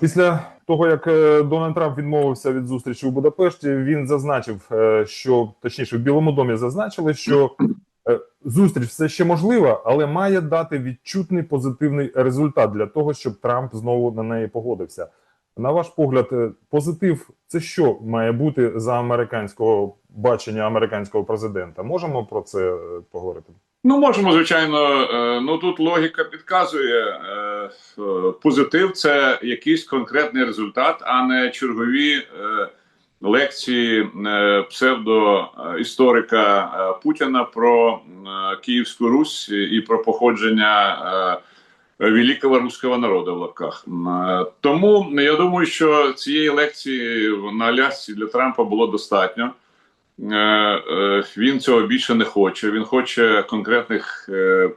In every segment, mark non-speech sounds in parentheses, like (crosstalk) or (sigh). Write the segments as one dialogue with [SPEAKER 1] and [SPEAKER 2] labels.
[SPEAKER 1] Після того, як е, Дональд Трамп відмовився від зустрічі у Будапешті, він зазначив, е, що точніше в Білому домі зазначили, що е, зустріч все ще можлива, але має дати відчутний позитивний результат для того, щоб Трамп знову на неї погодився. На ваш погляд, позитив це що має бути за американського бачення американського президента? Можемо про це поговорити?
[SPEAKER 2] Ну, можемо, звичайно. Е, Ну тут логіка підказує е, е, позитив це якийсь конкретний результат, а не чергові лекції псевдоісторика Путіна про Київську Русь і про походження великого руського народу в лапках. Тому я думаю, що цієї лекції на Алясці для Трампа було достатньо. Е, е, Він цього більше не хоче. Він хоче конкретних е,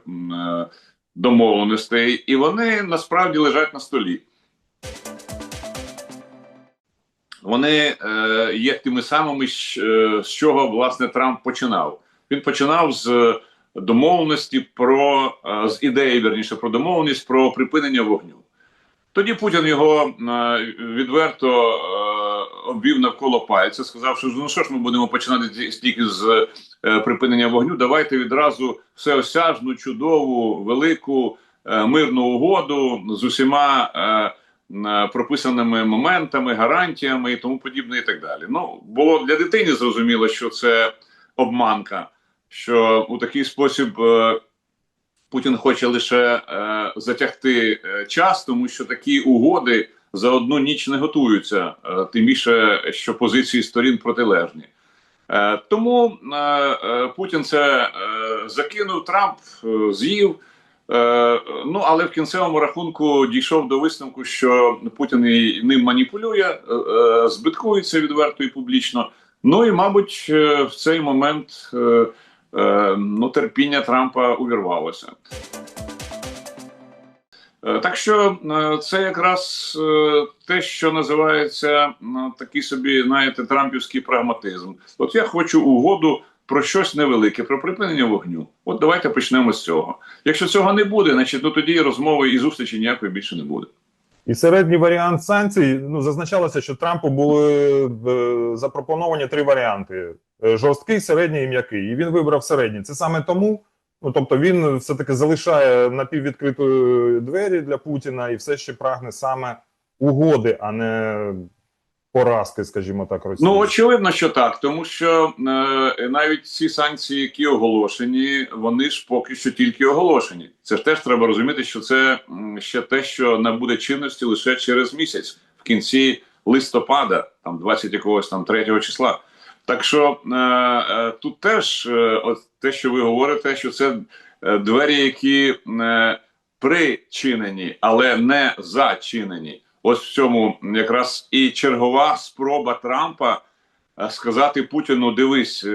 [SPEAKER 2] домовленостей, і вони насправді лежать на столі. Вони є тими самими, з чого власне Трамп починав. Він починав з домовленості про з ідеї, верніше про домовленість про припинення вогню. Тоді Путін його відверто обвів навколо пальця, сказав, що ну що ж ми будемо починати стільки з е, припинення вогню. Давайте відразу всеосяжну, чудову, велику е, мирну угоду з усіма е, прописаними моментами, гарантіями і тому подібне, і так далі. Ну було для дитини зрозуміло, що це обманка, що у такий спосіб. Путін хоче лише е, затягти час, тому що такі угоди за одну ніч не готуються, е, тим більше, що позиції сторін протилежні. Е, тому е, Путін це закинув, Трамп з'їв. Ну але в кінцевому рахунку дійшов до висновку, що Путін і ним маніпулює, збиткується відверто і публічно. Ну і, мабуть, в цей момент ну, терпіння Трампа увірвалося. Е, Так що е, це якраз е, те, що називається такий собі, знаєте, трампівський прагматизм. От я хочу угоду про щось невелике, про припинення вогню. От давайте почнемо з цього. Якщо цього не буде, значить ну тоді розмови і зустрічі ніякої більше не буде.
[SPEAKER 1] І середній варіант санкцій ну зазначалося, що Трампу були запропоновані три варіанти: жорсткий, середній і м'який. І він вибрав середній. Це саме тому. Ну тобто він все таки залишає напіввідкритою двері для Путіна і все ще прагне саме угоди, а не поразки, скажімо так, Росії.
[SPEAKER 2] Ну очевидно, що так, тому що е, навіть ці санкції, які оголошені, вони ж поки що тільки оголошені. Це ж теж треба розуміти, що це ще те, що набуде чинності лише через місяць, в кінці листопада, там 20 якогось там 3 числа. Так що е, е, тут теж е, от те, що ви говорите, що це двері, які причинені, але не зачинені. Ось в цьому якраз і чергова спроба Трампа сказати Путіну: дивись,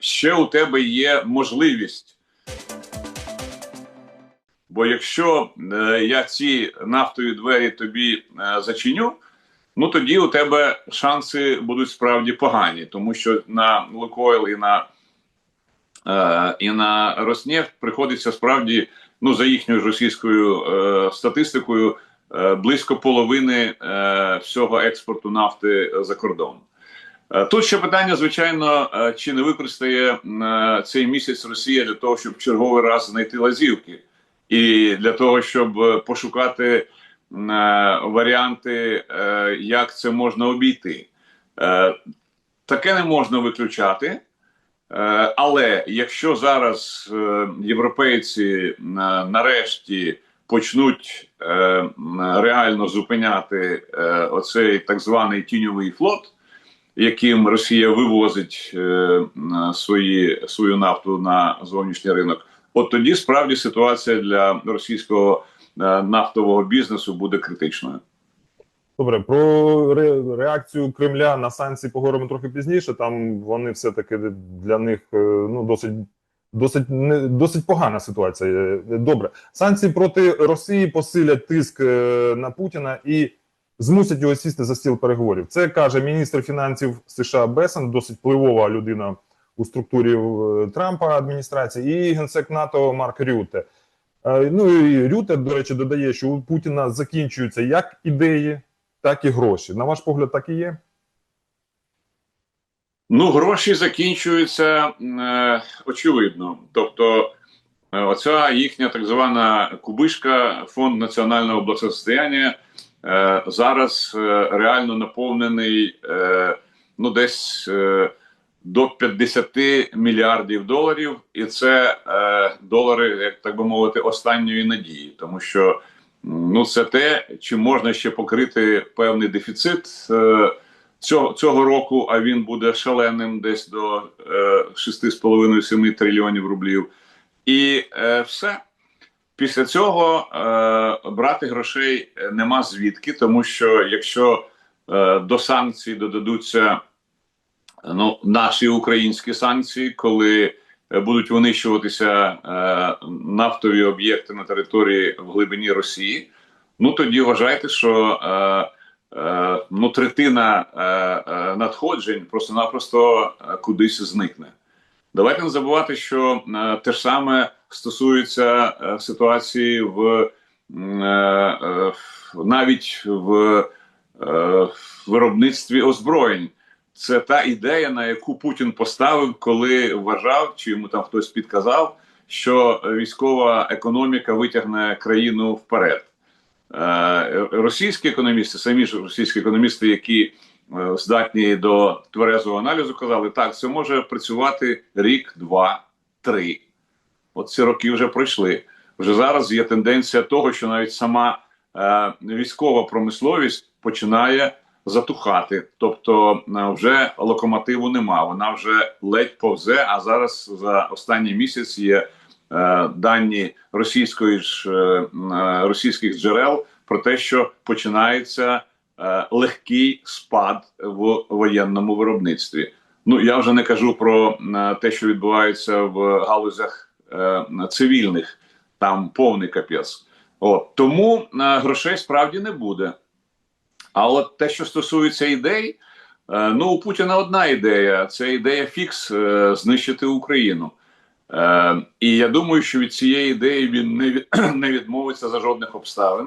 [SPEAKER 2] ще у тебе є можливість. Бо якщо я ці нафтові двері тобі зачиню, ну тоді у тебе шанси будуть справді погані, тому що на Лукойл і на, е, і на Роснефть приходиться справді, ну за їхньою російською е, статистикою, е, близько половини е, всього експорту нафти за кордон. Е, Тут ще питання, звичайно, е, чи не використає е, цей місяць Росія для того, щоб черговий раз знайти лазівки, і для того, щоб пошукати варіанти, е, як це можна обійти. Е, Таке не можна виключати. Е, Але якщо зараз е, європейці е, нарешті почнуть е, реально зупиняти е, оцей так званий тіньовий флот, яким Росія вивозить е, свої, свою нафту на зовнішній ринок, от тоді справді ситуація для російського е, нафтового бізнесу буде критичною.
[SPEAKER 1] Добре, про ре- реакцію Кремля на санкції поговоримо трохи пізніше. Там вони все-таки для них е, ну досить. Досить не досить погана ситуація. Е, Добре, санкції проти Росії посилять тиск е, на Путіна і змусять його сісти за стіл переговорів. Це каже міністр фінансів США Бесен, досить впливова людина у структурі е, Трампа адміністрації, і генсек НАТО Марк Рютте. Е, Ну і Рюте, до речі, додає, що у Путіна закінчуються як ідеї, так і гроші. На ваш погляд, так і є?
[SPEAKER 2] Ну, гроші закінчуються е, очевидно. Тобто, е, оця їхня так звана кубишка, фонд національного благосостояння, е, зараз е, реально наповнений е, ну, десь е, до 50 мільярдів доларів, і це е, долари, як так би мовити, останньої надії, тому що ну, це те, чим можна ще покрити певний дефіцит. Е, цього, цього року, а він буде шаленим десь до е, 6,5-7 трильйонів рублів. І е, все. Після цього е, брати грошей е, нема звідки, тому що якщо е, до санкцій додадуться ну, наші українські санкції, коли е, будуть винищуватися е, нафтові об'єкти на території в глибині Росії, ну тоді вважайте, що е, е, ну, третина е, е, надходжень просто-напросто е, кудись зникне. Давайте не забувати, що е, те ж саме стосується е, ситуації в е, е, навіть в е, виробництві озброєнь. Це та ідея, на яку Путін поставив, коли вважав, чи йому там хтось підказав, що військова економіка витягне країну вперед. Е, Російські економісти, самі ж російські економісти, які е, здатні до тверезого аналізу, казали, так, це може працювати рік, два, три. От ці роки вже пройшли. Вже зараз є тенденція того, що навіть сама е, військова промисловість починає затухати. Тобто е, вже локомотиву нема, вона вже ледь повзе. А зараз за останній місяць є е, дані російської ж е, е, російських джерел про те, що починається е, легкий спад в воєнному виробництві. Ну я вже не кажу про е, те, що відбувається в галузях е, цивільних, там повний капець. От тому е, грошей справді не буде. А от те, що стосується ідей, е, ну у Путіна одна ідея: це ідея фікс е, знищити Україну. Е, і я думаю, що від цієї ідеї він не, від, (clears throat) не відмовиться за жодних обставин.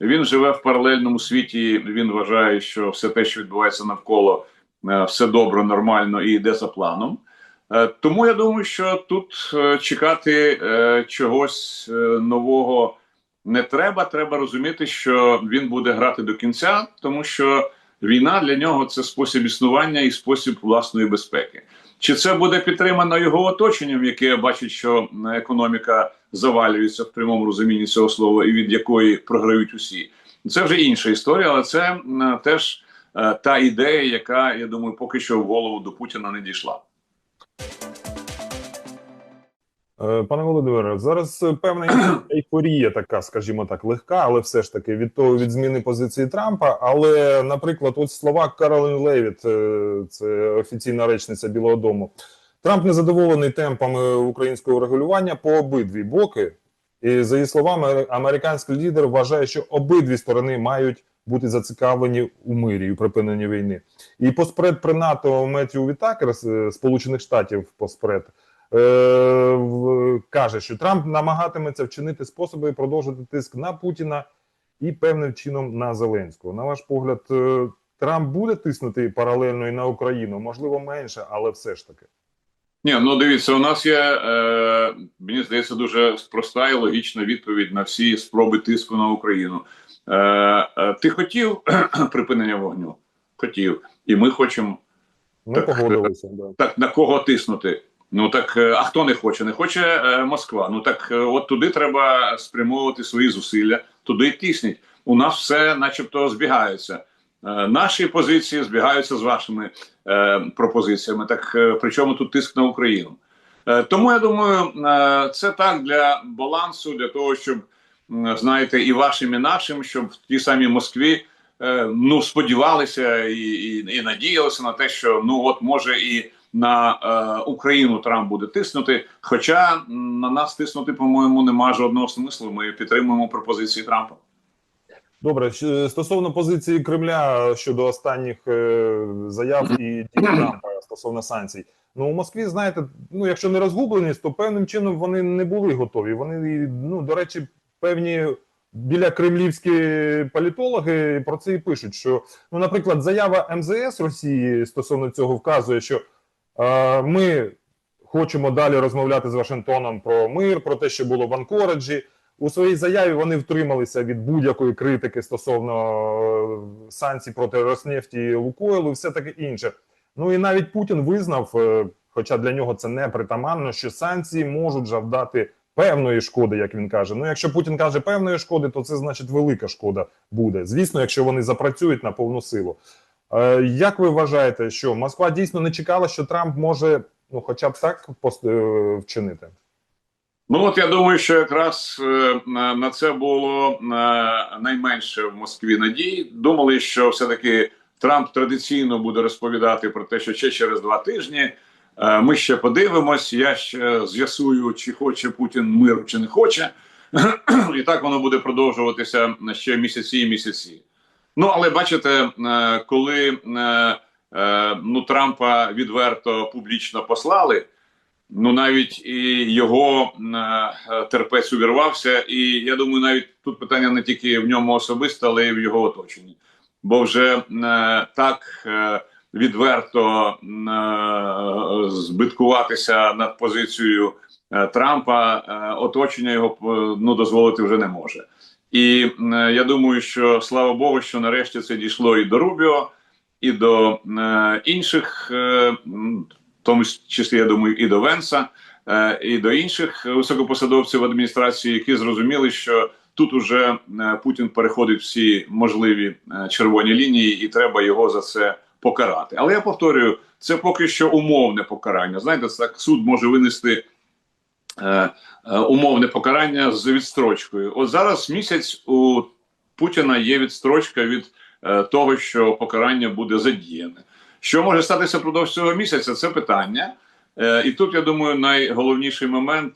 [SPEAKER 2] Він живе в паралельному світі. Він вважає, що все те, що відбувається навколо, все добре, нормально і йде за планом. Тому я думаю, що тут чекати чогось нового не треба. Треба розуміти, що він буде грати до кінця, тому що війна для нього це спосіб існування і спосіб власної безпеки. Чи це буде підтримано його оточенням, яке бачить, що економіка завалюється в прямому розумінні цього слова, і від якої програють усі? Це вже інша історія, але це м, теж е, та ідея, яка я думаю, поки що в голову до Путіна не дійшла.
[SPEAKER 1] Пане Володимире, зараз е, певна (clears throat) ейфорія така, скажімо так, легка, але все ж таки від того від зміни позиції Трампа. Але, наприклад, ось слова Каролін Левіт, е, це офіційна речниця Білого Дому. Трамп незадоволений темпами українського регулювання по обидві боки. І за її словами, американський лідер вважає, що обидві сторони мають бути зацікавлені у мирі у припиненні війни. І поспред при НАТО Меттю Вітакер з е, Сполучених Штатів поспред е, каже, що Трамп намагатиметься вчинити способи продовжити тиск на Путіна і певним чином на Зеленського. На ваш погляд, е, Трамп буде тиснути паралельно і на Україну, можливо, менше, але все ж таки.
[SPEAKER 2] Ні, ну дивіться, у нас є, е, мені здається, дуже проста і логічна відповідь на всі спроби тиску на Україну. Е, е, ти хотів (clears throat) припинення вогню? Хотів. І ми хочемо.
[SPEAKER 1] Ми
[SPEAKER 2] Так,
[SPEAKER 1] погодилися. Да.
[SPEAKER 2] Так на кого тиснути? Ну так е, а хто не хоче? Не хоче е, Москва. Ну так е, от туди треба спрямовувати свої зусилля, туди й. У нас все, начебто, збігається. Наші позиції збігаються з вашими пропозиціями. Так при чому тут тиск на Україну? Тому я думаю, це так для балансу, для того, щоб знаєте, і вашим, і нашим, щоб в тій самій Москві ну сподівалися і, і, і надіялися на те, що ну от може і на е, Україну Трамп буде тиснути. Хоча на нас тиснути, по-моєму, нема жодного смислу. Ми підтримуємо пропозиції Трампа.
[SPEAKER 1] Добре, стосовно позиції Кремля щодо останніх е, заяв і Трампа стосовно санкцій. Ну у Москві, знаєте, ну якщо не розгубленість, то певним чином вони не були готові. Вони, ну до речі, певні біля кремлівські політологи про це і пишуть. Що, ну, наприклад, заява МЗС Росії стосовно цього вказує, що ми хочемо далі розмовляти з Вашингтоном про мир, про те, що було в Анкораджі. У своїй заяві вони втрималися від будь-якої критики стосовно е, санкцій проти Роснефті і Лукойлу, і все таке інше. Ну і навіть Путін визнав, е, хоча для нього це не притаманно, що санкції можуть завдати певної шкоди, як він каже. Ну, якщо Путін каже певної шкоди, то це значить велика шкода буде. Звісно, якщо вони запрацюють на повну силу. Е, Як ви вважаєте, що Москва дійсно не чекала, що Трамп може, ну, хоча б так е, вчинити?
[SPEAKER 2] Ну от я думаю, що якраз е, на, це було найменше в Москві надій. Думали, що все-таки Трамп традиційно буде розповідати про те, що ще через два тижні ми ще подивимось. Я ще з'ясую, чи хоче Путін миру, чи не хоче. (clears throat) І так воно буде продовжуватися ще місяці і місяці. Ну але бачите, е, коли е, е, ну Трампа відверто публічно послали. Ну навіть і його терпець увірвався, і я думаю, навіть тут питання не тільки в ньому особисто, але й в його оточенні. Бо вже так відверто збиткуватися над позицією Трампа, оточення його ну дозволити вже не може. І е, я думаю, що слава Богу, що нарешті це дійшло і до Рубіо, і до е, інших, е, в тому числі, я думаю, і до Венса, і до інших високопосадовців адміністрації, які зрозуміли, що тут уже Путін переходить всі можливі червоні лінії, і треба його за це покарати. Але я повторюю, це поки що умовне покарання. Знаєте, так суд може винести. Е, е, Умовне покарання з відстрочкою. От зараз місяць у Путіна є відстрочка від е, того, що покарання буде задіяне. Що може статися впродовж цього місяця? Це питання. І тут я думаю, найголовніший момент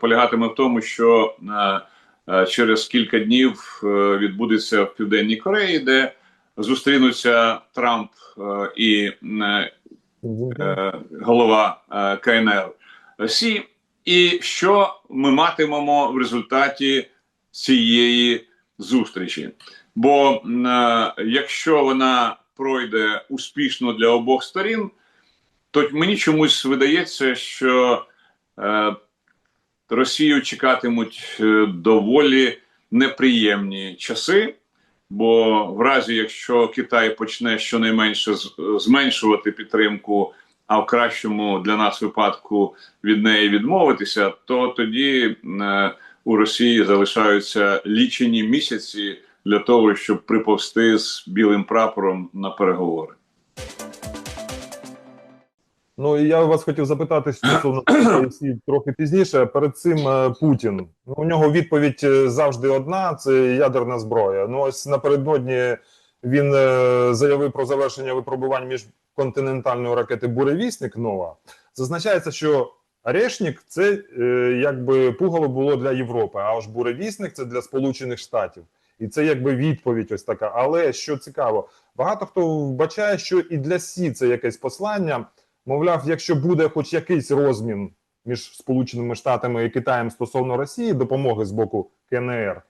[SPEAKER 2] полягатиме в тому, що через кілька днів відбудеться в Південній Кореї, де зустрінуться Трамп і голова КНР Сі. І що ми матимемо в результаті цієї зустрічі? Бо е, якщо вона пройде успішно для обох сторін, то мені чомусь видається, що е, Росію чекатимуть е, доволі неприємні часи. Бо в разі, якщо Китай почне щонайменше зменшувати підтримку, а в кращому для нас випадку від неї відмовитися, то тоді е, у Росії залишаються лічені місяці для того, щоб приповсти з білим прапором на переговори.
[SPEAKER 1] Ну і я вас хотів запитати стосовно (clears throat) Росії трохи пізніше. Перед цим е, Путін. Ну, у нього відповідь е, завжди одна: це ядерна зброя. Ну ось напередодні він заявив про завершення випробувань міжконтинентальної ракети Буревісник Нова. Зазначається, що Орешник це е, якби пугало було для Європи, а аж Буревісник це для Сполучених Штатів. І це якби відповідь ось така. Але що цікаво, багато хто вбачає, що і для Сі це якесь послання. Мовляв, якщо буде хоч якийсь розмін між Сполученими Штатами і Китаєм стосовно Росії допомоги з боку КНР,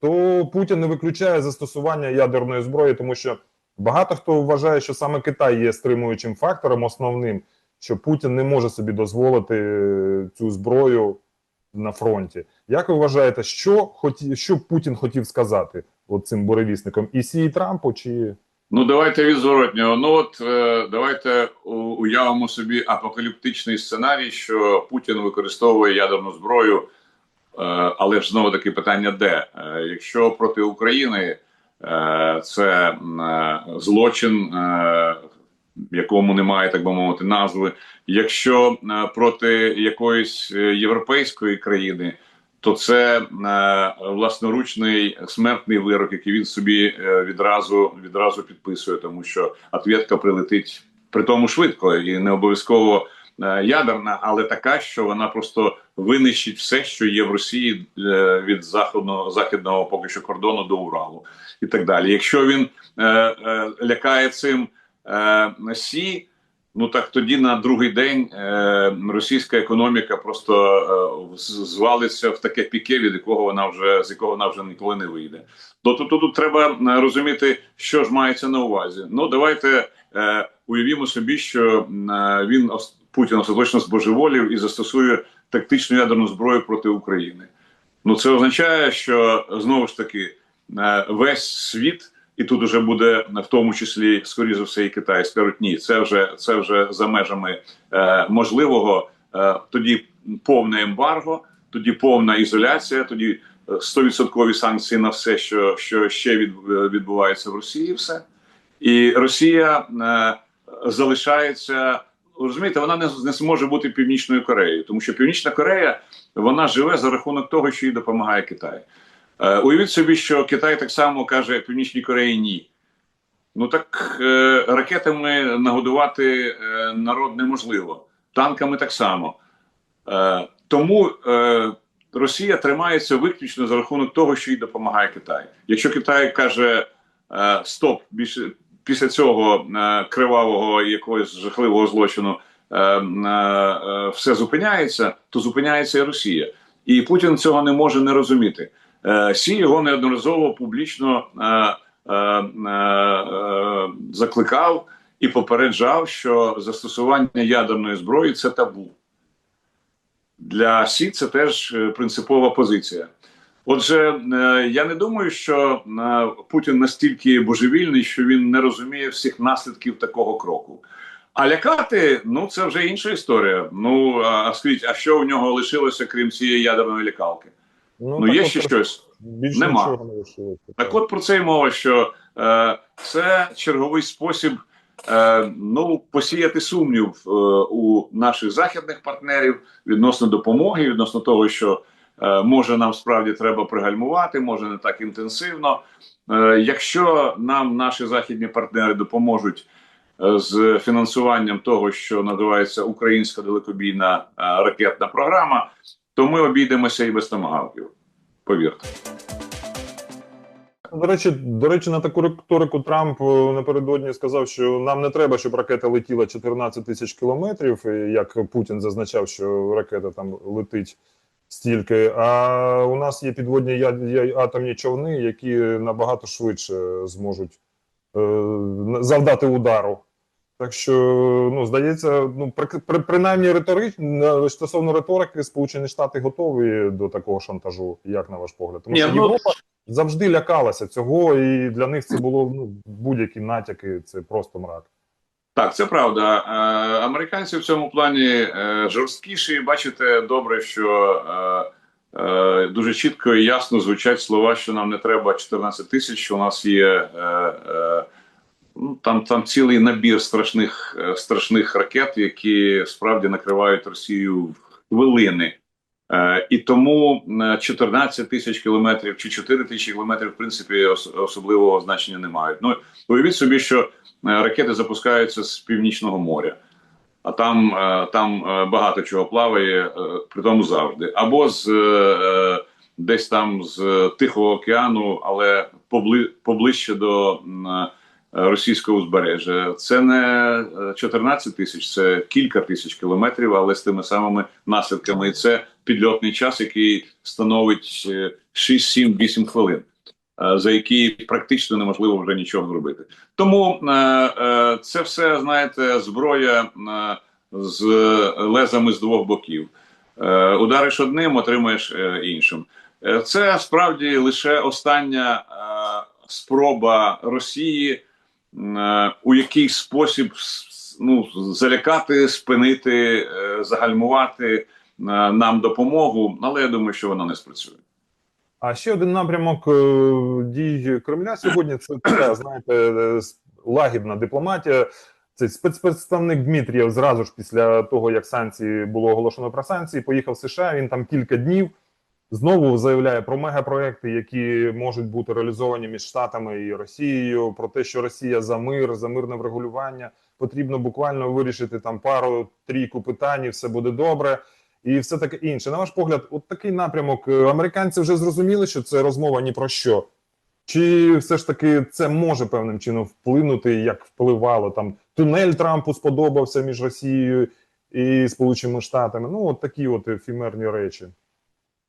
[SPEAKER 1] то Путін не виключає застосування ядерної зброї, тому що багато хто вважає, що саме Китай є стримуючим фактором основним, що Путін не може собі дозволити е, цю зброю на фронті. Як ви вважаєте, що хоті, що Путін хотів сказати от цим буревісником? І Сі і Трампу чи
[SPEAKER 2] Ну, давайте від зворотнього. Ну от е, давайте уявимо собі апокаліптичний сценарій, що Путін використовує ядерну зброю, е, але ж знову таки питання де? Якщо проти України це е, злочин, е, якому немає, так би мовити, назви. Якщо е, проти якоїсь е, європейської країни, то це е, власноручний смертний вирок, який він собі е, відразу відразу підписує, тому що ответка прилетить при тому швидко і не обов'язково е, ядерна, але така, що вона просто винищить все, що є в Росії е, від західного західного поки що кордону до Уралу, і так далі. Якщо він е, е, лякає цим е, Сі, Ну так тоді на другий день е, російська економіка просто е, звалиться в таке піке, від якого вона вже з якого вона вже ніколи не вийде. Тобто тут, тут треба е, розуміти, що ж мається на увазі. Ну давайте е, уявімо собі, що е, він Путін остаточно збожеволів і застосує тактичну ядерну зброю проти України. Ну це означає, що знову ж таки весь світ, і тут уже буде в тому числі, скоріше за все, і Китай скажуть, ні, це вже це вже за межами е, можливого. Е, тоді повне ембарго, тоді повна ізоляція, тоді е, стовідсоткові санкції на все, що, що ще від, відбувається в Росії, і все. І Росія е, залишається. Розумієте, вона не, не зможе бути північною Кореєю, тому що Північна Корея вона живе за рахунок того, що їй допомагає Китай. Е, уявіть собі, що Китай так само каже Північній Кореї ні. Ну так е, ракетами нагодувати е, народ неможливо, танками так само. Е, тому е, Росія тримається виключно за рахунок того, що їй допомагає Китай. Якщо Китай каже е, стоп, більше після цього е, кривавого якогось жахливого злочину е, е, е, все зупиняється, то зупиняється і Росія. І Путін цього не може не розуміти. Е, Сі його неодноразово публічно е, е, закликав і попереджав, що застосування ядерної зброї це табу. Для Сі це теж принципова позиція. Отже, я не думаю, що Путін настільки божевільний, що він не розуміє всіх наслідків такого кроку. А лякати, ну це вже інша історія. Ну а скажіть, а що у нього лишилося, крім цієї ядерної лякалки? Ну,
[SPEAKER 1] так
[SPEAKER 2] є ще щось.
[SPEAKER 1] Більше
[SPEAKER 2] Нема.
[SPEAKER 1] нічого не.
[SPEAKER 2] Так от про це й мова, що е, це черговий спосіб е, ну, посіяти сумнів е, у наших західних партнерів відносно допомоги, відносно того, що е, може нам справді треба пригальмувати, може не так інтенсивно. Е, якщо нам наші західні партнери допоможуть е, з фінансуванням того, що називається українська далекобійна е, ракетна програма, то ми обійдемося і без томагавків. Повірте.
[SPEAKER 1] До речі, до речі, на таку риторику Трамп е, напередодні сказав, що нам не треба, щоб ракета летіла 14 тисяч кілометрів, як Путін зазначав, що ракета там летить стільки. А у нас є підводні атомні човни, які набагато швидше зможуть е, завдати удару. Так що, ну здається, ну при, при, принаймні риторично стосовно риторики, Сполучені Штати готові до такого шантажу, як на ваш погляд? Тому
[SPEAKER 2] Ні,
[SPEAKER 1] що
[SPEAKER 2] ну,
[SPEAKER 1] Європа завжди лякалася цього, і для них це було ну, будь-які натяки, це просто мрак.
[SPEAKER 2] Так, це правда. Е, Американці в цьому плані е, жорсткіші. Бачите, добре, що е, дуже чітко і ясно звучать слова, що нам не треба 14 тисяч. що У нас є ну, там, там цілий набір страшних, е, страшних ракет, які справді накривають Росію в хвилини. Е, і тому е, 14 тисяч кілометрів чи 4 тисячі кілометрів, в принципі, ос- особливого значення не мають. Ну уявіть собі, що е, ракети запускаються з північного моря, а там, е, там е, багато чого плаває, е, при тому завжди. Або з е, е, десь там з Тихого океану, але побли, поближче до е, російського узбережжя. Це не е, 14 тисяч, це кілька тисяч кілометрів, але з тими самими наслідками. І це підльотний час, який становить е, 6, 7, 8 хвилин. е, За які практично неможливо вже нічого зробити, тому е, е, це все знаєте, зброя е, з лезами з двох боків. Е, удариш одним, отримаєш е, іншим. Е, Це справді лише остання е, спроба Росії е, у якийсь спосіб ну, залякати, спинити, е, загальмувати е, нам допомогу, але я думаю, що вона не спрацює.
[SPEAKER 1] А ще один напрямок е, дій Кремля сьогодні це така, знаєте, е, лагідна дипломатія. Цей спецпредставник Дмитрієв зразу ж після того, як санкції було оголошено про санкції, поїхав в США. Він там кілька днів знову заявляє про мегапроекти, які можуть бути реалізовані між Штатами і Росією. Про те, що Росія за мир, за мирне врегулювання потрібно буквально вирішити там пару трійку питань, і все буде добре. І все таке інше. На ваш погляд, от такий напрямок. Американці вже зрозуміли, що це розмова ні про що. Чи все ж таки це може певним чином вплинути, як впливало там тунель Трампу сподобався між Росією і Сполученими Штатами. Ну, от такі от ефемерні речі.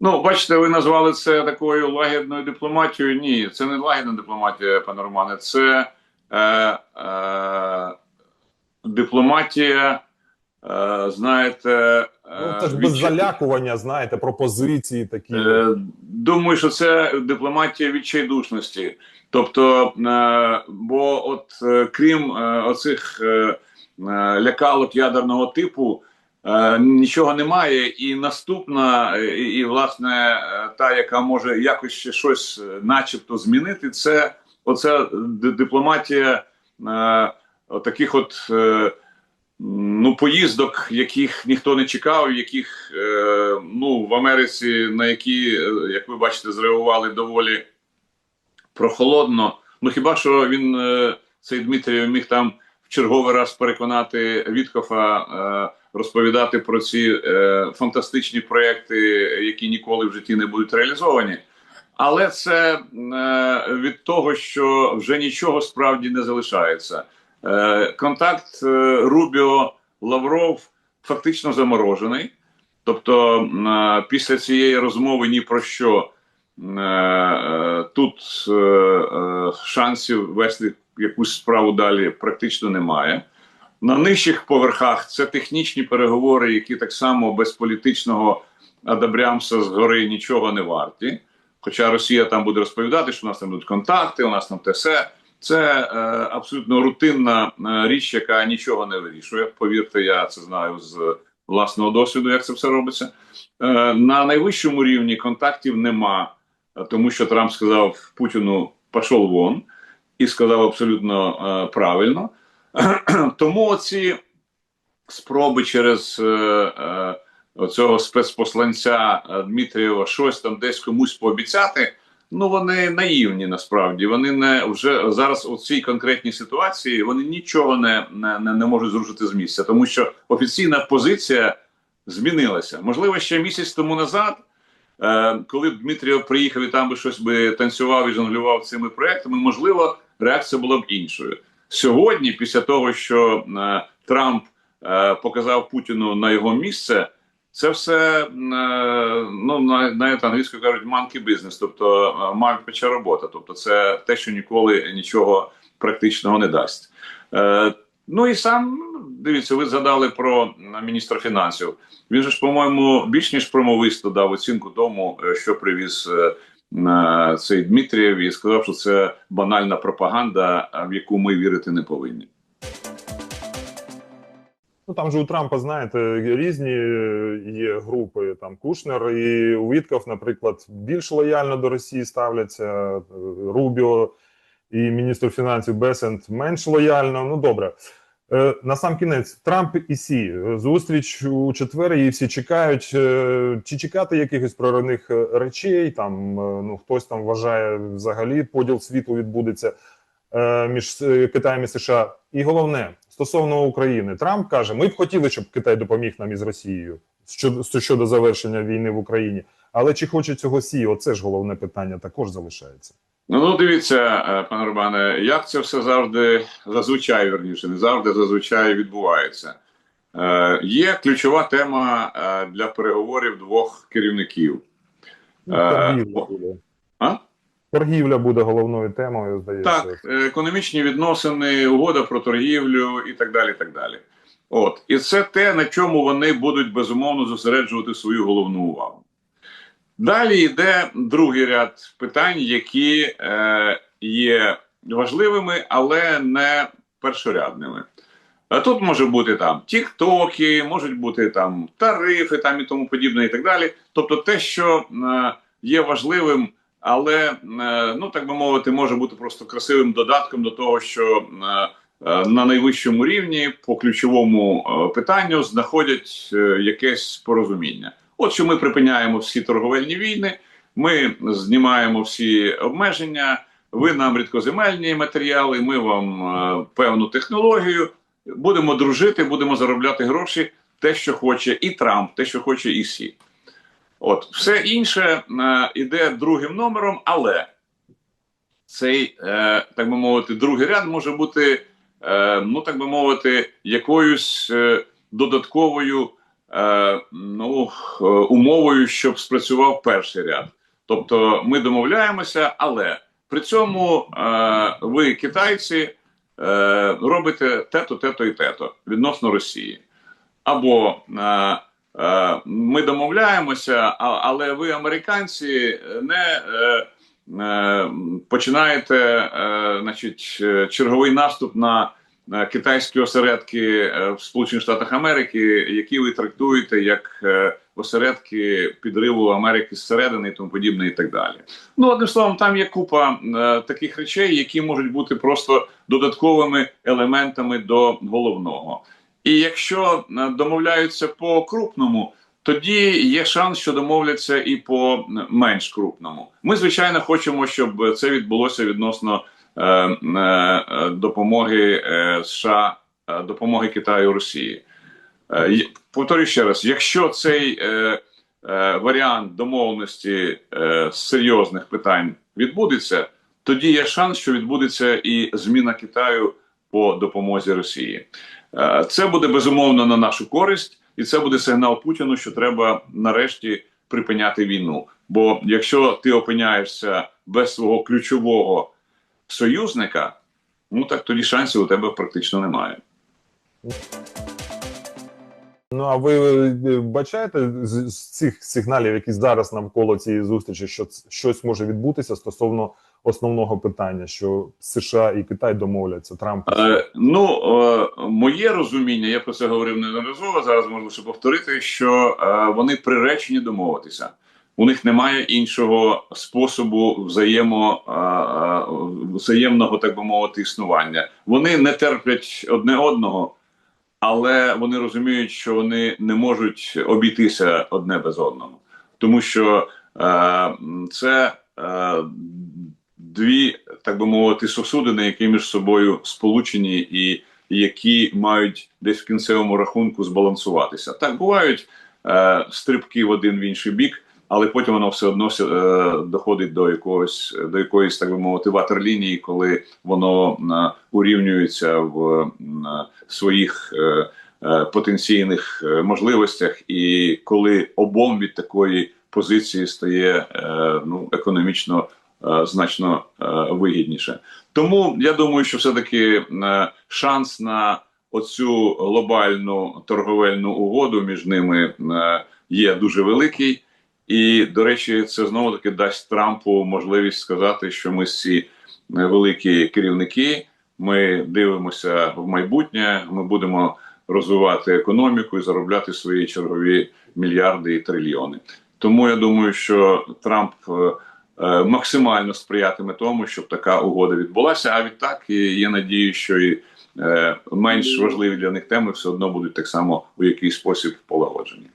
[SPEAKER 2] Ну, бачите, ви назвали це такою лагідною дипломатією. Ні, це не лагідна дипломатія, пане Романе, це е, е, дипломатія, е, знаєте, е,
[SPEAKER 1] Ну, це ж без залякування, знаєте, пропозиції такі.
[SPEAKER 2] Е, Думаю, що це дипломатія відчайдушності. Тобто, е, бо, от е, крім е, оцих е, е, лякалок ядерного типу, нічого немає. І наступна, е, і, власне е, та, яка може якось ще щось, е, начебто, змінити, це оця дипломатія е, таких от. Е, Ну, поїздок, яких ніхто не чекав, яких е, ну в Америці, на які, е, як ви бачите, зреагували доволі прохолодно. Ну хіба що він е, цей Дмитрій міг там в черговий раз переконати Віткофа е, розповідати про ці е, фантастичні проекти, які ніколи в житті не будуть реалізовані. Але це е, від того, що вже нічого справді не залишається. Е, контакт е, Рубіо Лавров фактично заморожений. Тобто, е, після цієї розмови ні про що е, е, тут е, е, шансів вести якусь справу далі практично немає. На нижчих поверхах це технічні переговори, які так само без політичного адабрямса згори нічого не варті. Хоча Росія там буде розповідати, що у нас там будуть контакти, у нас там те все. Це е, абсолютно рутинна е, річ, яка нічого не вирішує. Повірте, я це знаю з власного досвіду, як це все робиться. Е, на найвищому рівні контактів нема, тому що Трамп сказав Путіну пішов вон і сказав абсолютно е, правильно. (clears throat) Тому оці спроби через е, е, спецпосланця е, Дмитрієва щось там десь комусь пообіцяти. Ну вони наївні насправді. Вони не вже зараз у цій конкретній ситуації вони нічого не, не, не, можуть зрушити з місця, тому що офіційна позиція змінилася. Можливо, ще місяць тому назад, коли б Дмитрієв приїхав і там би щось би танцював і жонглював цими проектами, можливо, реакція була б іншою. Сьогодні, після того, що е, Трамп е, показав Путіну на його місце. Це все е, ну на навіть англійською кажуть monkey business, тобто мавпяча робота. Тобто, це те, що ніколи нічого практичного не дасть. Ну і сам дивіться, ви згадали про міністра фінансів. Він же ж, по-моєму, більш ніж промовисто дав оцінку тому, що привіз цей Дмитрієв, і сказав, що це банальна пропаганда, в яку ми вірити не повинні.
[SPEAKER 1] Ну там же у Трампа, знаєте, різні є групи. Там Кушнер і Уітков, наприклад, більш лояльно до Росії ставляться. Рубіо і міністр фінансів Бесент менш лояльно. Ну добре. Е, На сам кінець Трамп і Сі Е, зустріч у четвер. Її всі чекають. Е, Чи чекати якихось проривних речей? Там ну хтось там вважає взагалі поділ світу відбудеться між Китаєм і США. І головне стосовно України, Трамп каже: ми б хотіли, щоб Китай допоміг нам із Росією щодо щодо завершення війни в Україні. Але чи хоче цього Сі? Оце ж головне питання також залишається.
[SPEAKER 2] Ну, ну дивіться, е, пане Романе, як це все завжди зазвичай верніше, не завжди зазвичай відбувається. Е, є ключова тема е, для переговорів двох керівників.
[SPEAKER 1] Ну,
[SPEAKER 2] Е,
[SPEAKER 1] торгівля буде.
[SPEAKER 2] А?
[SPEAKER 1] Торгівля буде головною темою, здається.
[SPEAKER 2] Так, економічні відносини, угода про торгівлю і так далі. І так далі. От, і це те, на чому вони будуть безумовно зосереджувати свою головну увагу. Далі йде другий ряд питань, які е, є важливими, але не першорядними. А тут може бути там тіктоки, можуть бути там тарифи, там і тому подібне, і так далі. Тобто, те, що е, є важливим, але е, ну так би мовити, може бути просто красивим додатком до того, що е, е, на найвищому рівні по ключовому е, питанню знаходять е, якесь порозуміння. От що ми припиняємо всі торговельні війни, ми знімаємо всі обмеження. Ви нам рідкоземельні матеріали, ми вам е, певну технологію. Будемо дружити, будемо заробляти гроші, те, що хоче і Трамп, те, що хоче і Сі. От все інше е, іде другим номером, але цей, е, так би мовити, другий ряд може бути е, ну так би мовити, якоюсь е, додатковою е, ну, е, умовою, щоб спрацював перший ряд. Тобто ми домовляємося, але при цьому е, ви, китайці, е, робите те-то, те-то і те-то відносно Росії. Або ми домовляємося, але ви, американці, не починаєте значить, черговий наступ на китайські осередки е, в Сполучених Штатах Америки, які ви трактуєте як е, осередки підриву Америки зсередини і тому подібне, і так далі. Ну, одним словом, там є купа е, таких речей, які можуть бути просто додатковими елементами до головного. І якщо е, домовляються по крупному, тоді є шанс, що домовляться і по менш крупному. Ми, звичайно, хочемо, щоб це відбулося відносно е, е, допомоги е, США, е, допомоги Китаю Росії. Е, повторюю ще раз: якщо цей е, е, варіант домовленості е, серйозних питань відбудеться, тоді є шанс, що відбудеться і зміна Китаю по допомозі Росії. Е, Це буде безумовно на нашу користь, і це буде сигнал Путіну, що треба нарешті припиняти війну. Бо якщо ти опиняєшся без свого ключового союзника, ну так тоді шансів у тебе практично немає.
[SPEAKER 1] Ну а ви е, бачаєте з, з цих сигналів, які зараз навколо цієї зустрічі, що щось може відбутися стосовно основного питання, що США і Китай домовляться Трамп.
[SPEAKER 2] Е, ну, е, моє розуміння, я про це говорив неодноразово. Зараз можу лише повторити, що е, вони приречені домовитися. У них немає іншого способу взаємо, взаємного, так би мовити, існування. Вони не терплять одне одного, але вони розуміють, що вони не можуть обійтися одне без одного, тому що е, це е, дві, так би мовити, сосудини, які між собою сполучені і які мають десь в кінцевому рахунку збалансуватися. Так бувають е, стрибки в один в інший бік, але потім воно все одно е, доходить до якогось до якоїсь, так би мовити, ватерлінії, коли воно е, урівнюється в е, своїх е, е, потенційних е, можливостях, і коли обом від такої позиції стає е, ну економічно е, значно вигідніше. Тому я думаю, що все-таки е, шанс на оцю глобальну торговельну угоду між ними є дуже великий. І, до речі, це знову таки дасть Трампу можливість сказати, що ми всі е, великі керівники. Ми дивимося в майбутнє. Ми будемо розвивати економіку і заробляти свої чергові мільярди і трильйони. Тому я думаю, що Трамп е, е, максимально сприятиме тому, щоб така угода відбулася. А відтак є надію, що і менш важливі для них теми все одно будуть так само у якийсь спосіб полагоджені.